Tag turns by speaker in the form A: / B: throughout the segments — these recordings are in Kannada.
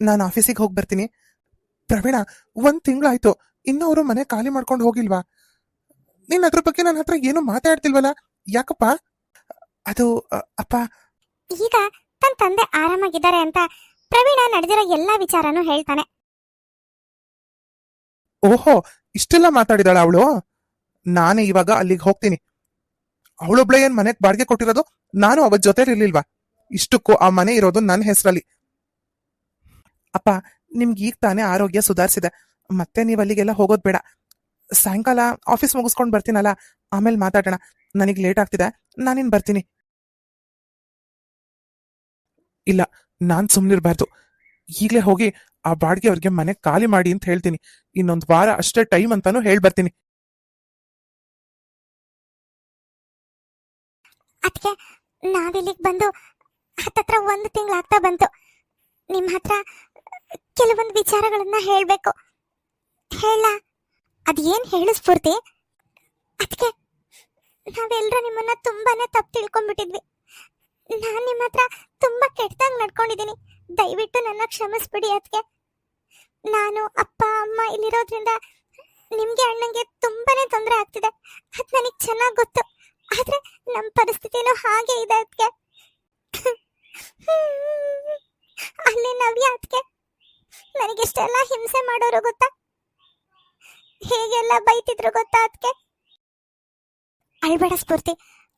A: ನಾನು ಆಫೀಸಿಗೆ ಹೋಗಿ ಬರ್ತೀನಿ. ಪ್ರವೀಣ ಒಂದ್ ತಿಂಗಳಾಯ್ತು. ಇನ್ನೂ ಅವರು ಮನೆ ಖಾಲಿ ಮಾಡ್ಕೊಂಡು ಹೋಗಿಲ್ವಾ? ನೀನ್ ಅದ್ರ ಬಗ್ಗೆ ನನ್ನ ಹತ್ರ ಏನು ಮಾತಾಡ್ತಿಲ್ವಲ್ಲ? ಯಾಕಪ್ಪ? ಅದು ಅಪ್ಪ.
B: ಈಗ ತನ್ನ ತಂದೆ ಆರಾಮಾಗಿದ್ದಾರೆ ಅಂತ ಪ್ರವೀಣ ನಡೆದಿರೋ ಎಲ್ಲಾ ವಿಚಾರನೂ ಹೇಳ್ತಾನೆ.
A: ಓಹೋ ಇಷ್ಟೆಲ್ಲ ಮಾತಾಡಿದಾಳ ಅವಳು? ನಾನೇ ಇವಾಗ ಅಲ್ಲಿಗೆ ಹೋಗ್ತೀನಿ. ಅವಳೊಬ್ಳೆ ಏನ್ ಮನೆಗ್ ಬಾಡಿಗೆ ಕೊಟ್ಟಿರೋದು? ನಾನು ಅವತ್ ಜೊತೆ ಇರ್ಲಿಲ್ವಾ ಇಷ್ಟಕ್ಕೂ ಆ ಮನೆ ಇರೋದು ನನ್ನ ಹೆಸರಲ್ಲಿ. ಅಪ್ಪ, ನಿಮ್ಗೆ ಈಗ ತಾನೇ ಆರೋಗ್ಯ ಸುಧಾರಿಸಿದೆ. ಮತ್ತೆ ನೀವು ಅಲ್ಲಿಗೆಲ್ಲ ಹೋಗೋದು ಬೇಡ. ಸಾಯಂಕಾಲ ಆಫೀಸ್ ಮುಗಿಸ್ಕೊಂಡು ಬರ್ತೀನಲ್ಲ, ಆಮೇಲೆ ಮಾತಾಡೋಣ. ನನಗೆ ಲೇಟ್ ಆಗ್ತಿದೆ, ನಾನಿನ್ ಬರ್ತೀನಿ. ಇಲ್ಲ, ನಾನ್ ಸುಮ್ನಿರ್ಬಾರ್ದು ಈಗ್ಲೇ ಹೋಗಿ ಆ ಬಾಡಿಗೆ ಅವ್ರಿಗೆ ಮನೆ ಖಾಲಿ ಮಾಡಿ ಅಂತ ಹೇಳ್ತೀನಿ. ಇನ್ನೊಂದ್ ವಾರ ಅಷ್ಟೇ ಟೈಮ್ ಅಂತಾನು ಹೇಳ್ಬರ್ತೀನಿ
B: ಅದಕ್ಕೆ ನಾವಿಲ್ಲಿಗೆ ಬಂದು ಹತ್ತತ್ರ ಒಂದು ತಿಂಗಳಾಗ್ತಾ ಬಂತು. ನಿಮ್ಮ ಹತ್ರ ಕೆಲವೊಂದು ವಿಚಾರಗಳನ್ನ ಹೇಳ್ಬೇಕು. ಹೇಳ, ಅದೇನ್ ಹೇಳು ಸ್ಫೂರ್ತಿ? ಅದಕ್ಕೆ ನಾವೆಲ್ಲರೂ ನಿಮ್ಮನ್ನ ತುಂಬಾನೇ ತಪ್ಪು ತಿಳ್ಕೊಂಡ್ಬಿಟ್ಟಿದ್ವಿ. ನಾನ್ ನಿಮ್ಮ ಹತ್ರ ತುಂಬಾ ಕೆಟ್ಟದಾಗಿ ನಡ್ಕೊಂಡಿದ್ದೀನಿ ದಯವಿಟ್ಟು ನನ್ನ ಕ್ಷಮಿಸ್ಬಿಡಿ ಅದಕ್ಕೆ ನಾನು ಅಪ್ಪ, ಅಮ್ಮ ಇಲ್ಲಿರೋದ್ರಿಂದ ನಿಮ್ಗೆ ಅಣ್ಣಂಗೆ ತುಂಬಾನೇ ತೊಂದರೆ ಆಗ್ತಿದೆ. ಅದ್ ನನಗೆ ಚೆನ್ನಾಗಿ ಗೊತ್ತು. ಆದ್ರೆ ನಮ್ಮ ಪರಿಸ್ಥಿತಿನೂ ಹಾಗೆ ಇದೆ ಅದಕ್ಕೆ ಅಲ್ಲಿ ನವ್ಯ ಅದಕ್ಕೆ ನನಗೆಷ್ಟೆಲ್ಲ ಹಿಂಸೆ ಮಾಡೋರು ಗೊತ್ತಾ? ಹೇಗೆಲ್ಲ ಬೈತಿದ್ರು ಗೊತ್ತಾ ಅದಕ್ಕೆ ಅಳ್ಬೇಡ ಸ್ಫೂರ್ತಿ.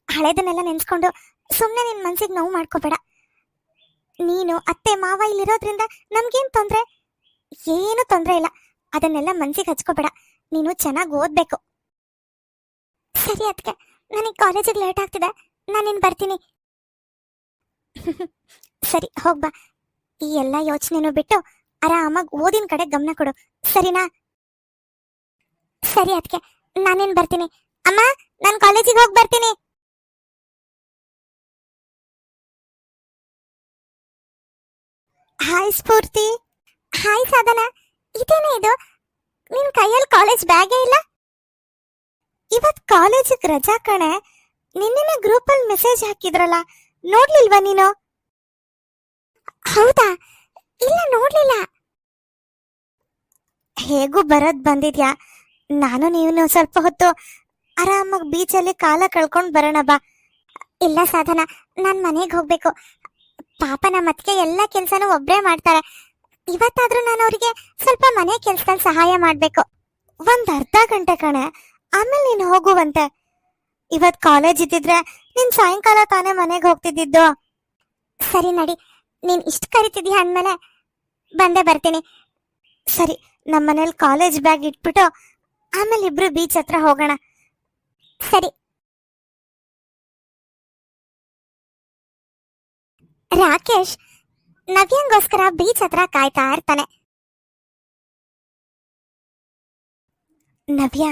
B: ಹಳೇದನ್ನೆಲ್ಲ ನೆನ್ಸ್ಕೊಂಡು ಸುಮ್ಮನೆ ನಿನ್ ಮನ್ಸಿಗೆ ನೋವು ಮಾಡ್ಕೋಬೇಡ. ನೀನು ಅತ್ತೆ ಮಾವ ಇಲ್ಲಿರೋದ್ರಿಂದ ನಮ್ಗೇನ್ ತೊಂದ್ರೆ? ಏನು ತೊಂದ್ರೆ ಇಲ್ಲ. ಅದನ್ನೆಲ್ಲ ಮನ್ಸಿಗೆ ಹಚ್ಕೋಬೇಡ. ನೀನು ಚೆನ್ನಾಗಿ ಓದ್ಬೇಕು. ಸರಿ ಅದಕ್ಕೆ ನನಗೆ ಕಾಲೇಜಿಗೆ ಲೇಟ್ ಆಗ್ತಿದೆ. ನಾನಿನ್ ಬರ್ತೀನಿ. ಸರಿ ಹೋಗ್ಬಾ ಈ ಎಲ್ಲ ಯೋಚನೆನೂ ಬಿಟ್ಟು ಆರಾಮಾಗಿ ಓದಿನ ಕಡೆ ಗಮನ ಕೊಡು. ಸರಿನಾ? ಸರಿ ಅದಕ್ಕೆ ನಾನೇನ್ ಬರ್ತೀನಿ? ಅಮ್ಮ, ನಾನು ಕಾಲೇಜಿಗೆ ಹೋಗಿ ಬರ್ತೀನಿ. ಹಾಯ್ ಸ್ಫೂರ್ತಿ. ಹಾಯ್ ಸಾಧನ. ಇದೇನೇ ಇದು? ನಿನ್ ಕೈಯಲ್ಲಿ ಕಾಲೇಜ್ ಬ್ಯಾಗೇ ಇಲ್ಲ? ಇವತ್ ಕಾಲೇಜಿಗೆ ರಜಾ ಕಣೆ. ನಿನ್ನೆ ಗ್ರೂಪ್ ಅಲ್ಲಿ ಮೆಸೇಜ್ ಹಾಕಿದ್ರಲ್ಲ, ನೋಡ್ಲಿಲ್ವಾ ನೀನು? ಹೌದಾ? ಇಲ್ಲ, ನೋಡ್ಲಿಲ್ಲ. ಹೇಗೂ ಬರೋದ್ ಬಂದಿದ್ಯಾ? ನಾನು ನೀನು ಸ್ವಲ್ಪ ಹೊತ್ತು ಆರಾಮಾಗಿ ಬೀಚಲ್ಲಿ ಕಾಲ ಕಳ್ಕೊಂಡು ಬರೋಣ ಬಾ. ಇಲ್ಲ ಸಾಧನ, ನಾನು ಮನೆಗೆ ಹೋಗ್ಬೇಕು. ಪಾಪ ನಮ್ಮ ಅತ್ತಿಗೆ ಎಲ್ಲ ಕೆಲ್ಸನೂ ಒಬ್ರೇ ಮಾಡ್ತಾರೆ. ಇವತ್ತಾದ್ರೂ ನಾನು ಅವ್ರಿಗೆ ಸ್ವಲ್ಪ ಮನೆ ಕೆಲ್ಸದಲ್ಲಿ ಸಹಾಯ ಮಾಡ್ಬೇಕು. ಒಂದ್ ಅರ್ಧ ಗಂಟೆ ಕಣೆ, ಆಮೇಲೆ ನೀನು ಹೋಗುವಂತೆ. ಇವತ್ ಕಾಲೇಜ್ ಇದ್ದಿದ್ರೆ ನೀನ್ ಸಾಯಂಕಾಲ ತಾನೇ ಮನೆಗೆ ಹೋಗ್ತಿದ್ದಿದ್ದು. ಸರಿ ನಡಿ, ನೀನ್ ಇಷ್ಟ ಕರಿತಿದ್ಯಾ ಅಂದ್ಮೇಲೆ ಬಂದೇ ಬರ್ತೀನಿ. ಸರಿ ನಮ್ಮ ಮನೇಲಿ ಕಾಲೇಜ್ ಬ್ಯಾಗ್ ಇಟ್ಬಿಟ್ಟು ಆಮೇಲೆ ಇಬ್ರು ಬೀಚ್ ಹತ್ರ ಹೋಗೋಣ. ಸರಿ. ರಾಕೇಶ್, ನವ್ಯಂಗೋಸ್ಕರ ಬೀಚ್ ಹತ್ರ ಕಾಯ್ತಾ ಇರ್ತಾನೆ. ನವ್ಯ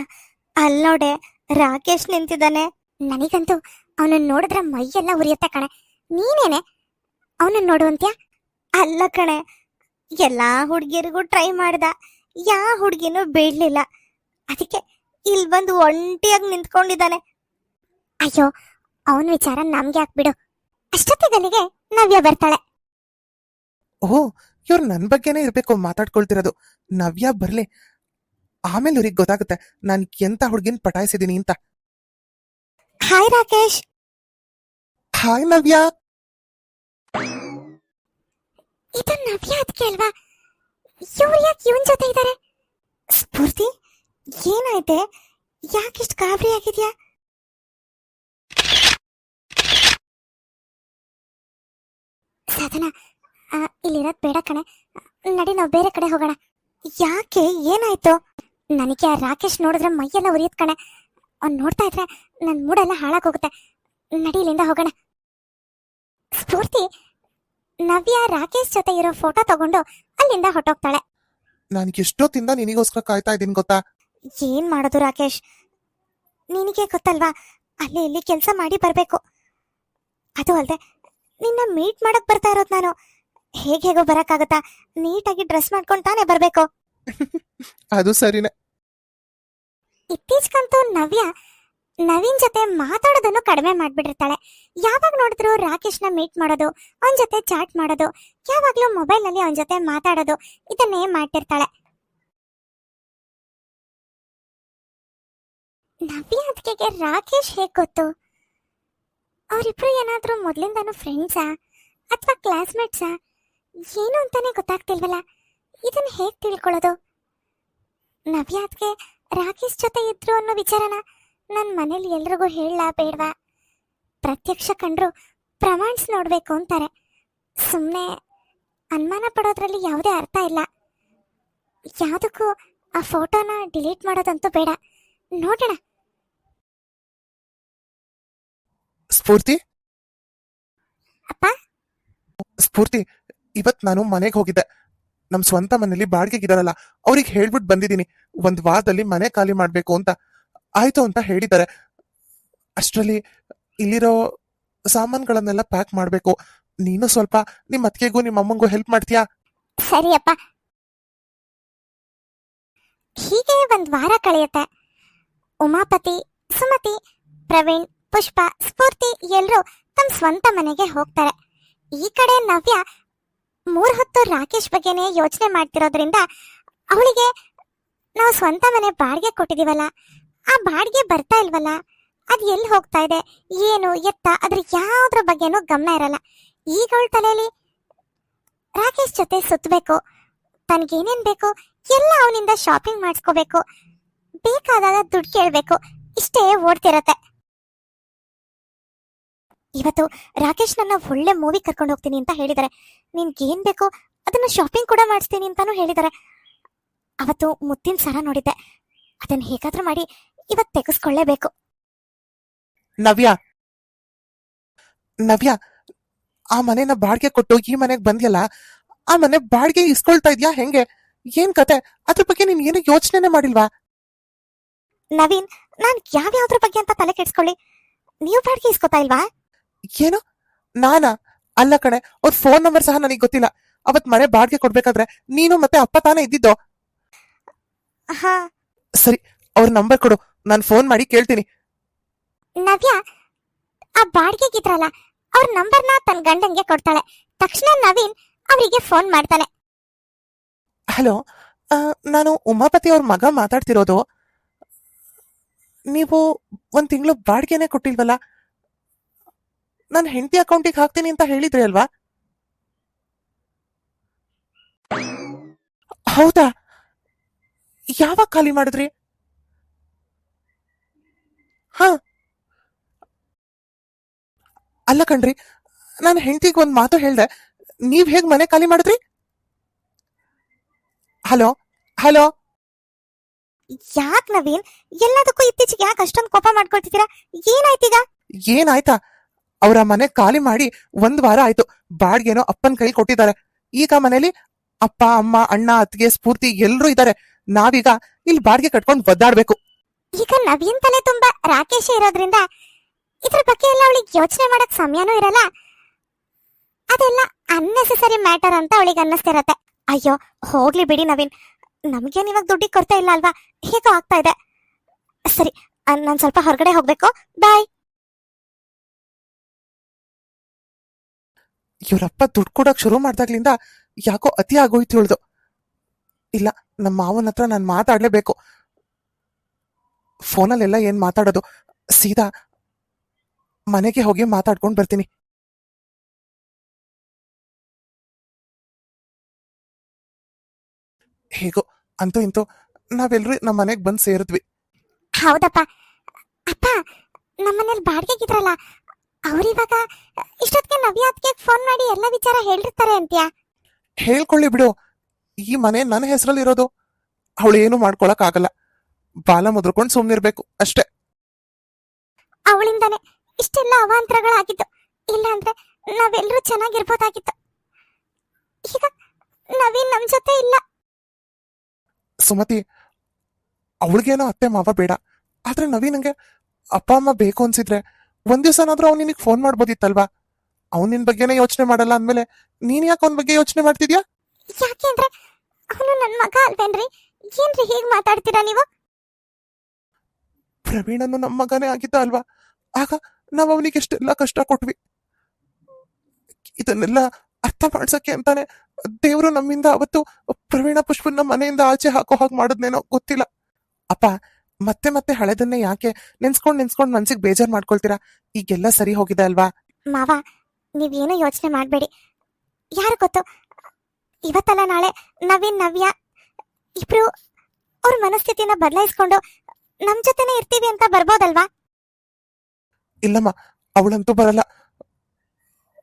B: ಅಲ್ಲೋಡೆ ರಾಕೇಶ್ ನಿಂತಿದ್ದಾನೆ. ನನಗಂತೂ ಅವನನ್ನ ನೋಡಿದ್ರೆ ಮೈಯೆಲ್ಲ ಉರಿಯುತ್ತೆ ಕಣೆ. ನೀನೇನೆ? ಅವನನ್ನ ನೋಡುವಂತ್ಯಾ ಅಲ್ಲ ಕಣೆ, ಎಲ್ಲಾ ಹುಡುಗಿರಿಗೂ ಟ್ರೈ ಮಾಡ್ದ. ಯಾ ಹುಡುಗಿನೂ ಬೀಳ್ಲಿಲ್ಲ. ಅದಕ್ಕೆ ಇಲ್ಲಿ ಬಂದು ಒಂಟಿಯಾಗಿ ನಿಂತ್ಕೊಂಡಿದ್ದಾನೆ. ಅಯ್ಯೋ ಅವನ ವಿಚಾರ ನಮ್ಗೆ ಹಾಕ್ಬಿಡು ಅಷ್ಟೊತ್ತಿಗಲ್ಲಿಗೆ ನವ್ಯ ಬರ್ತಾಳೆ.
A: ಓಹ್ ಇವ್ರು ನನ್ ಬಗ್ಗೆನೇ ಇರ್ಬೇಕು ಮಾತಾಡ್ಕೊಳ್ತಿರೋದು. ನವ್ಯ ಬರ್ಲಿ. ಆಮೇಲೆ ಇವ್ರಿಗೆ ಗೊತ್ತಾಗುತ್ತೆ ನಾನ್ ಎಂತ ಹುಡ್ಗಿನ್ ಪಟಾಯಿಸಿದೀನಿ ಅಂತ.
B: ಹಾಯ್ ರಾಕೇಶ್.
A: ಹಾಯ್ ನವ್ಯ.
B: ಇದು ನವ್ಯ ಅದಕ್ಕೆ ಅಲ್ವಾ? ಇವ್ರು ಯಾಕೆ ಇವನ್ ಜೊತೆ ಇದ್ದಾರೆ ಸ್ಫೂರ್ತಿ? ಏನಾಯ್ತೆ? ಯಾಕಿಷ್ಟು ಗಾಬರಿ ಆಗಿದ್ಯಾ? ಸಾಧನ ಇಲ್ಲಿರೋದ್ ಬೇಡ ಕಣೆ. ನಡಿ, ನಾವು ಬೇರೆ ಕಡೆ ಹೋಗೋಣ. ಯಾಕೆ? ಏನಾಯ್ತು? ನನಗೆ ಆ ರಾಕೇಶ್ ನೋಡಿದ್ರೆ ಮೈಯೆಲ್ಲ ಉರಿಯತ್ ಕಣೆ. ಅವ್ನ್ ನೋಡ್ತಾ ಇದ್ರೆ ನನ್ ಮೂಡೆಲ್ಲ ಹಾಳಾಗೋಗುತ್ತೆ. ನಡಿ, ಇಲ್ಲಿಂದ ಹೋಗೋಣ. ಸ್ಫೂರ್ತಿ, ನವ್ಯ ರಾಕೇಶ್ ಜೊತೆ ಇರೋ ಫೋಟೋ ತಗೊಂಡು ಅಲ್ಲಿಂದ ಹೊಟ್ಟೋಗ್ತಾಳೆ
A: ನಾನು ಎಷ್ಟೊತ್ತಿಂದ ನಿನಗೋಸ್ಕರ ಕಾಯ್ತಾ ಇದ್ದೀನಿ ಗೊತ್ತಾ?
B: ಏನ್ ಮಾಡೋದು ರಾಕೇಶ್? ನಿನಗೆ ಗೊತ್ತಲ್ವಾ? ಅಲ್ಲಿ ಇಲ್ಲಿ ಕೆಲಸ ಮಾಡಿ ಬರಬೇಕು. ಅದು ಅಲ್ಲದೆ ನಿನ್ನ ಮೀಟ್ ಮಾಡಕ್ ಬರ್ತಾ ಇರೋದು ನಾನು. ಹೇಗ್ ಹೇಗೋ ಬರಕ್ಕಾಗತ್ತಾ? ನೀಟಾಗಿ ಡ್ರೆಸ್ ಮಾಡ್ಕೊಂಡು ತಾನೇ ಬರಬೇಕು.
A: ಅದು ಸರಿನೇ.
B: ಇತ್ತೀಚೆಗಂತೂ ನವ್ಯ ನವೀನ್ ಜೊತೆ ಮಾತಾಡೋದನ್ನು ಕಡಿಮೆ ಮಾಡ್ಬಿಟ್ಟಿರ್ತಾಳೆ. ಯಾವಾಗ ನೋಡಿದ್ರು ರಾಕೇಶ್ನ ಮೀಟ್ ಮಾಡೋದು, ಅವನ ಜೊತೆ ಚಾಟ್ ಮಾಡೋದು, ಯಾವಾಗ್ಲೂ ಮೊಬೈಲ್ ಅಲ್ಲಿ ಅವನ ಜೊತೆ ಮಾತಾಡೋದು, ಇದನ್ನೇ ಮಾಡ್ತಿರ್ತಾಳೆ. ನವ್ಯ ಅದಕ್ಕೆ ರಾಕೇಶ್ ಹೇಗ್ ಗೊತ್ತು? ಅವರಿಬ್ರು ಏನಾದ್ರೂ ಮೊದ್ಲಿಂದಾನು ಫ್ರೆಂಡ್ಸಾ ಅಥವಾ ಕ್ಲಾಸ್ಮೇಟ್ಸಾ ಏನು ಅಂತಾನೆ ಗೊತ್ತಾಗ್ತಿಲ್ವಲ್ಲ? ಇದನ್ನ ಹೇಗ್ ತಿಳ್ಕೊಳ್ಳೋದು? ನವ್ಯ ಅದಕ್ಕೆ ರಾಕೇಶ್ ಜೊತೆ ಇದ್ರು ಅನ್ನೋ ವಿಚಾರನ ನನ್ನ ಮನೇಲಿ ಎಲ್ರಿಗೂ ಹೇಳಲಾ ಬೇಡವಾ? ಪ್ರತ್ಯಕ್ಷ ಕಂಡ್ರು ಪ್ರಮಾಣಿಸ್ ನೋಡ್ಬೇಕು ಅಂತಾರೆ. ಸುಮ್ಮನೆ ಅನುಮಾನ ಪಡೋದ್ರಲ್ಲಿ ಯಾವುದೇ ಅರ್ಥ ಇಲ್ಲ. ಯಾವುದಕ್ಕೂ ಆ ಫೋಟೋನ ಡಿಲೀಟ್ ಮಾಡೋದಂತೂ ಬೇಡ. ನೋಡೋಣ.
A: ಸ್ಫೂರ್ತಿ?
B: ಅಪ್ಪ?
A: ಸ್ಫೂರ್ತಿ ಇವತ್ ನಾನು ಮನೆಗೆ ಹೋಗಿದ್ದೆ. ನಮ್ ಸ್ವಂತ ಮನೇಲಿ ಬಾಡಿಗೆಗಿದಾರಲ್ಲ ಅವ್ರಿಗೆ ಹೇಳ್ಬಿಟ್ಟು ಬಂದಿದ್ದೀನಿ. ಒಂದ್ ವಾರದಲ್ಲಿ ಮನೆ ಖಾಲಿ ಮಾಡ್ಬೇಕು ಅಂತ. ಆಯ್ತು ಅಂತ ಹೇಳಿದ್ದಾರೆ ಅಷ್ಟರಲ್ಲಿ ಇಲ್ಲಿರೋ ಸಾಮಾನುಗಳನ್ನೆಲ್ಲ ಪ್ಯಾಕ್ ಮಾಡಬೇಕು. ನೀನು ಸ್ವಲ್ಪ ನಿಮ್ಮ ಅತ್ತಿಗೆಗೂ ನಿಮ್ಮ ಅಮ್ಮಂಗೂ ಹೆಲ್ಪ್ ಮಾಡ್ತೀಯಾ?
B: ಸರಿಯಪ್ಪ ಹೀಗೆ ಒಂದ್ ವಾರ ಕಳೆಯುತ್ತೆ. ಉಮಾಪತಿ, ಸುಮತಿ, ಪ್ರವೀಣ್, ಪುಷ್ಪ, ಸ್ಫೂರ್ತಿ ಎಲ್ಲರೂ ತಮ್ಮ ಸ್ವಂತ ಮನೆಗೆ ಹೋಗ್ತಾರೆ. ಈ ಕಡೆ ನವ್ಯ ಮೂರ್ ಹೊತ್ತು ರಾಕೇಶ್ ಬಗ್ಗೆನೇ ಯೋಚನೆ ಮಾಡ್ತಿರೋದ್ರಿಂದ ಅವಳಿಗೆ ನಾವು ಸ್ವಂತ ಮನೆ ಬಾಡಿಗೆ ಕೊಟ್ಟಿದೀವಲ್ಲ. ಆ ಬಾಡಿಗೆ ಬರ್ತಾ ಇಲ್ವಲ್ಲ? ಅದ್ ಎಲ್ಲಿ ಹೋಗ್ತಾ ಇದೆ? ಏನು, ಎತ್ತ? ಅದ್ರ ಯಾವ್ದ್ರ ಬಗ್ಗೆನೂ ಗಮನ ಇರಲ್ಲ. ಈಗ ತಲೆಯಲ್ಲಿ ರಾಕೇಶ್ ಜೊತೆ ಸುತ್ತಬೇಕು ತನ್ಗೇನೇನ್ ಬೇಕು? ಎಲ್ಲ ಅವನಿಂದ ಶಾಪಿಂಗ್ ಮಾಡಿಸ್ಕೋಬೇಕು. ಬೇಕಾದಾಗ ದುಡ್ಡು ಕೇಳಬೇಕು. ಇಷ್ಟೇ ಓಡ್ತಿರತ್ತೆ. ಇವತ್ತು ರಾಕೇಶ್ ನನ್ನ ಒಳ್ಳೆ ಮೂವಿ ಕರ್ಕೊಂಡು ಹೋಗ್ತೀನಿ ಅಂತ ಹೇಳಿದ್ದಾರೆ ನಿನ್ಗೇನ್ ಬೇಕು? ಅದನ್ನ ಶಾಪಿಂಗ್ ಕೂಡ ಮಾಡಿಸ್ತೀನಿ ಅಂತಾನು ಹೇಳಿದಾರೆ. ಅವತ್ತು ಮುತ್ತಿನ ಸರ ನೋಡಿದ್ದೆ. ಅದನ್ನ ಹೇಗಾದ್ರೂ ಮಾಡಿ ಇವತ್ತು ತೆಗೆಸ್ಕೊಳ್ಳೇಬೇಕು.
A: ನವ್ಯ. ನವ್ಯ ಆ ಮನೆನ ಬಾಡಿಗೆ ಕೊಟ್ಟು ಈ ಮನೆಗ್ ಬಂದ್ಯಲ್ಲ ಆ ಮನೆ ಬಾಡಿಗೆ ಇಸ್ಕೊಳ್ತಾ ಇದ್ಯಾ ಹೆಂಗೆ? ಏನ್ ಕತೆ? ಅದ್ರ ಬಗ್ಗೆ ನೀನ್ ಏನು ಯೋಚನೆನೆ ಮಾಡಿಲ್ವಾ?
B: ನವೀನ್ ನಾನ್ ಯಾವ್ಯಾವ್ದ್ರ ಬಗ್ಗೆ ಅಂತ ತಲೆ ಕೆಡ್ಸ್ಕೊಳ್ಳಿ. ನೀವು ಬಾಡಿಗೆ ಇಸ್ಕೊತಾ ಇಲ್ವಾ?
A: ಏನು? ನಾನಾ? ಅಲ್ಲ ಕಣೆ ಅವ್ರ ಫೋನ್ ನಂಬರ್ ಸಹ ನನಗೆ ಗೊತ್ತಿಲ್ಲ. ಅವತ್ ಮನೆ ಬಾಡಿಗೆ ಕೊಡ್ಬೇಕಾದ್ರೆ ನೀನು ಮತ್ತೆ ಅಪ್ಪ ತಾನೇ ಇದ್ದಿದ್ದು?
B: ಹಾ.
A: ಸರಿ ಅವ್ರ ನಂಬರ್ ಕೊಡು. ನಾನು ಫೋನ್ ಮಾಡಿ ಕೇಳ್ತೀನಿ.
B: ನವ್ಯ ಆ ಬಾಡಿಗೆಗಿದ್ರಲ್ಲ ಅವ್ರ ನಂಬರ್ನ ತನ್ನ ಗಂಡಂಗೆ ಕೊಡ್ತಾಳೆ. ತಕ್ಷಣ ನವೀನ್ ಅವರಿಗೆ ಫೋನ್ ಮಾಡ್ತಾನೆ
A: ಹಲೋ ಆ, ನಾನು ಉಮಾಪತಿ ಅವ್ರ ಮಗ ಮಾತಾಡ್ತಿರೋದು. ನೀವು ಒಂದ್ ತಿಂಗಳು ಬಾಡಿಗೆನೇ ಕೊಟ್ಟಿಲ್ವಲ್ಲ? ನಾನು ಹೆಂಡತಿ ಅಕೌಂಟಿಗೆ ಹಾಕ್ತೀನಿ ಅಂತ ಹೇಳಿದ್ರಿ ಅಲ್ವಾ? ಹೌದಾ? ಯಾವಾಗ ಖಾಲಿ ಮಾಡಿದ್ರಿ? ಹಾ. ಅಲ್ಲ ಕಣ್ರಿ ನಾನು ಹೆಂಡತಿಗೆ ಒಂದ್ ಮಾತು ಹೇಳ್ದೆ ನೀವ್ ಹೇಗ್ ಮನೆ ಖಾಲಿ ಮಾಡಿದ್ರಿ? Hello hello.
B: ಯಾಕ್ ನವೀನ್? ಎಲ್ಲದಕ್ಕೂ ಇತ್ತೀಚೆಗೆ ಯಾಕೆ ಅಷ್ಟೊಂದು ಕೋಪ ಮಾಡ್ಕೊಳ್ತಿದ್ದೀರಾ? ಏನಾಯ್ತೀಗ?
A: ಏನಾಯ್ತಾ? ಅವರ ಮನೆ ಖಾಲಿ ಮಾಡಿ ಒಂದ್ ವಾರ ಆಯ್ತು ಬಾಡ್ಗೆನೋ ಅಪ್ಪನ್ ಕೈ ಕೊಟ್ಟಿದ್ದಾರೆ. ಈಗ ಮನೇಲಿ ಅಪ್ಪ ಅಮ್ಮ ಅಣ್ಣ ಅತ್ತಿಗೆ ಸ್ಫೂರ್ತಿ ಎಲ್ರೂ ಇದ್ದಾರೆ ನಾವೀಗ ಇಲ್ಲಿ ಬಾಡಿಗೆ ಕಟ್ಕೊಂಡು ಒದ್ದಾಡ್ಬೇಕು.
B: ಈಗ ನವೀನ್ ತಲೆ ತುಂಬಾ ರಾಕೇಶ ಇರೋದ್ರಿಂದ ಇದ್ರ ಬಗ್ಗೆ ಎಲ್ಲ ಅವಳಿಗೆ ಯೋಚನೆ ಮಾಡಕ್ ಸಮಯನೂ ಇರಲ್ಲ. ಅದೆಲ್ಲ ಅನ್ನೆಸೆಸರಿ ಮ್ಯಾಟರ್ ಅಂತ ಅವಳಿಗೆ ಅನ್ನಿಸ್ತಿರತ್ತೆ. ಅಯ್ಯೋ, ಹೋಗ್ಲಿ ಬಿಡಿ ನವೀನ್. ನಮ್ಗೇನ್ ಇವಾಗ ದುಡ್ಡಿಗೆ ಕೊರತೆ ಇಲ್ಲ ಅಲ್ವಾ? ಹೇಗೋ ಆಗ್ತಾ ಇದೆ. ಸರಿ ನಾನು ಸ್ವಲ್ಪ ಹೊರಗಡೆ ಹೋಗ್ಬೇಕು. ಬಾಯ್.
A: ಇವರಪ್ಪ ದುಡ್ಡು ಕೊಡಕ್ ಶುರು ಮಾಡ್ದಾಗ್ಲಿಂದ ಯಾಕೋ ಅತಿ ಆಗೋಯ್ತು ಇವಳ್ದು. ಇಲ್ಲ ನಮ್ಮ ಮಾವನ ಹತ್ರ ನಾನು ಮಾತಾಡ್ಲೇಬೇಕು. ಫೋನಲ್ಲೆಲ್ಲ ಏನ್ ಮಾತಾಡೋದು? ಸೀದಾ ಮನೆಗೆ ಹೋಗಿ ಮಾತಾಡ್ಕೊಂಡು ಬರ್ತೀನಿ. ಹೇಗೋ ಅಂತೂ ಇಂತೂ ನಾವೆಲ್ರೂ ನಮ್ಮ ಮನೆಗೆ ಬಂದು ಸೇರಿದ್ವಿ.
B: ಹೌದಪ್ಪ. ಅಪ್ಪ ನಮ್ಮನೇಲಿ ಬಾಡಿಗೆಗಿದ್ರಲ್ಲ ಅವ್ರಿವಾಗ ಇಷ್ಟೊತ್ತಿಗೆ ನವ್ಯ ಅದ್ಕೆ ಫೋನ್ ಮಾಡಿ ಎಲ್ಲ ವಿಚಾರ ಹೇಳಿರ್ತಾರೆ ಅಂತ್ಯಾ?
A: ಹೇಳ್ಕೊಳ್ಳಿ ಬಿಡು. ಈ ಮನೆ ನನ್ನ ಹೆಸರಲ್ಲಿರೋದು. ಅವಳು ಏನು ಮಾಡ್ಕೊಳಕ್ ಆಗಲ್ಲ ಬಾಲ ಮುದ್ರಕೊಂಡು ಸುಮ್ನಿರ್ಬೇಕು ಅಷ್ಟೇ.
B: ಅವಳಿಂದಾನೆ ಇಷ್ಟೆಲ್ಲ ಅವಾಂತರಗಳಾಗಿದ್ದು. ಇಲ್ಲ ಅಂದ್ರೆ ನಾವೆಲ್ಲರೂ ಚೆನ್ನಾಗಿರ್ಬೋದಾಗಿತ್ತು. ಈಗ ನವೀನ್ ನಮ್ ಜೊತೆ ಇಲ್ಲ.
A: ಸುಮತಿ ಅವಳಿಗೇನೋ ಅತ್ತೆ ಮಾವ ಬೇಡ. ಆದ್ರೆ ನವೀನಂಗೆ ಅಪ್ಪ ಅಮ್ಮ ಬೇಕು ಅನ್ಸಿದ್ರೆ ಒಂದ್ ದಿವ್ಸನಾದ್ರೂ ಅವ್ನು ನಿನಗೆ ಫೋನ್ ಮಾಡ್ಬೋದಿತ್ತಲ್ವಾ? ಅವ್ನ ನಿನ್ ಬಗ್ಗೆನೇ ಯೋಚನೆ ಮಾಡಲ್ಲ ಅಂದ್ಮೇಲೆ ನೀನ್ ಯಾಕೆ ಅವನ ಬಗ್ಗೆ ಯೋಚನೆ ಮಾಡ್ತಿದ್ಯಾ?
B: ಯಾಕೆಂದ್ರೆ ಅವನು ನನ್ ಮಗ ಅಲ್ವೇನ್ರಿ? ಏನ್ರಿ ಹೇಗ್ ಮಾತಾಡ್ತೀರಾ ನೀವು?
A: ಪ್ರವೀಣನು ನಮ್ಮ ಮಗನೇ ಆಗಿದ್ದ ಅಲ್ವಾ? ಆಗ ನಾವು ಅವನಿಗೆ ಎಷ್ಟೆಲ್ಲ ಕಷ್ಟ ಕೊಟ್ವಿ. ಇದನ್ನೆಲ್ಲ ಅರ್ಥ ಮಾಡ್ಸಕ್ಕೆ ಅಂತಾನೆ ದೇವ್ರು ನಮ್ಮಿಂದ ಅವತ್ತು ಪ್ರವೀಣ ಪುಷ್ಪನ್ನ ಮನೆಯಿಂದ ಆಚೆ ಹಾಕೋ ಹಾಗೆ ಮಾಡಿದ್ನೇನೋ ಗೊತ್ತಿಲ್ಲ. ಅಪ್ಪ, ಮತ್ತೆ ಮತ್ತೆ ಹಳೆದನ್ನೇ ಯಾಕೆ ನೆನ್ಸ್ಕೊಂಡ್ ನೆನ್ಸ್ಕೊಂಡ್ ಮನ್ಸಿಗೆ ಬೇಜಾರ್ ಮಾಡ್ಕೊಳ್ತೀರಾ? ಈಗೆಲ್ಲ ಸರಿ ಹೋಗಿದೆ ಅಲ್ವಾ?
B: ಮಾವ, ನೀವೇನು ಯೋಚನೆ ಮಾಡಬೇಡಿ. ಯಾರು ಗೊತ್ತು? ಇವತ್ತಲ್ಲ ನಾಳೆ ನವೀನ್, ನವ್ಯ ಇಬ್ರು ಅವ್ರ ಮನಸ್ಥಿತಿಯನ್ನ ಬದಲಾಯಿಸ್ಕೊಂಡು ನಮ್ ಜೊತೆನೆ ಇರ್ತೀವಿ ಅಂತ ಬರ್ಬೋದಲ್ವಾ?
A: ಇಲ್ಲಮ್ಮ ಅವಳಂತೂ ಬರಲ್ಲ.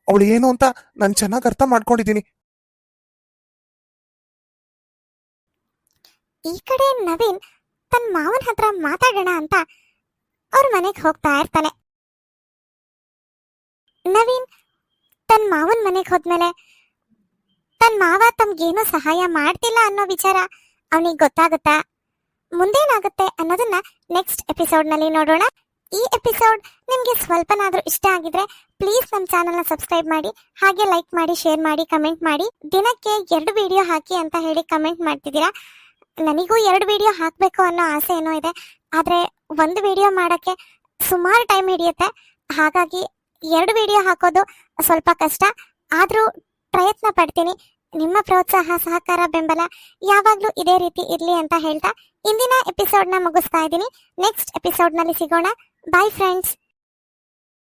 A: ಅವಳು ಏನು ಅಂತ ನಾನು ಚೆನ್ನಾಗಿ ಅರ್ಥ ಮಾಡ್ಕೊಂಡಿದ್ದೀನಿ.
B: ಈ ಕಡೆ ನವೀನ್ ತನ್ನ ಮಾವನ ಹತ್ರ ಮಾತಾಡೋಣ ಅಂತ ಅವ್ರ ಮನೆಗೆ ಹೋಗ್ತಾ ಇರ್ತಾನೆ. ನವೀನ್ ತನ್ನ ಮಾವನ ಮನೆಗೆ ಹೋದ್ಮೇಲೆ ತನ್ನ ಮಾವ ತಮ್ಗೇನು ಸಹಾಯ ಮಾಡ್ತಿಲ್ಲ ಅನ್ನೋ ವಿಚಾರ ಅವನಿಗೆ ಗೊತ್ತಾಗುತ್ತಾ? ಮುಂದೇನಾಗುತ್ತೆ ಅನ್ನೋದನ್ನ ನೆಕ್ಸ್ಟ್ ಎಪಿಸೋಡ್ನಲ್ಲಿ ನೋಡೋಣ. ಈ ಎಪಿಸೋಡ್ ನಿಮ್ಗೆ ಸ್ವಲ್ಪನಾದ್ರೂ ಇಷ್ಟ ಆಗಿದ್ರೆ ಪ್ಲೀಸ್ ನಮ್ಮ ಚಾನಲ್ನ ಸಬ್ಸ್ಕ್ರೈಬ್ ಮಾಡಿ, ಹಾಗೆ ಲೈಕ್ ಮಾಡಿ ಶೇರ್ ಮಾಡಿ ಕಮೆಂಟ್ ಮಾಡಿ. ದಿನಕ್ಕೆ ಎರಡು ವಿಡಿಯೋ ಹಾಕಿ ಅಂತ ಹೇಳಿ ಕಮೆಂಟ್ ಮಾಡ್ತಿದ್ದೀರಾ? ನನಗೂ ಎರಡು ವಿಡಿಯೋ ಹಾಕಬೇಕು ಅನ್ನೋ ಆಸೆ ಏನೋ ಇದೆ. ಆದರೆ ಒಂದು ವಿಡಿಯೋ ಮಾಡೋಕ್ಕೆ ಸುಮಾರು ಟೈಮ್ ಹಿಡಿಯುತ್ತೆ. ಹಾಗಾಗಿ ಎರಡು ವಿಡಿಯೋ ಹಾಕೋದು ಸ್ವಲ್ಪ ಕಷ್ಟ. ಆದರೂ ಪ್ರಯತ್ನ ಪಡ್ತೀನಿ. ನಿಮ್ಮ ಪ್ರೋತ್ಸಾಹ, ಸಹಕಾರ, ಬೆಂಬಲ ಯಾವಾಗಲೂ ಇದೇ ರೀತಿ ಇರಲಿ ಅಂತ ಹೇಳ್ತಾ ಇಂದಿನ ಎಪಿಸೋಡ್ನ ಮುಗಿಸ್ತಾ ಇದ್ದೀನಿ. ನೆಕ್ಸ್ಟ್ ಎಪಿಸೋಡ್ನಲ್ಲಿ ಸಿಗೋಣ. By friends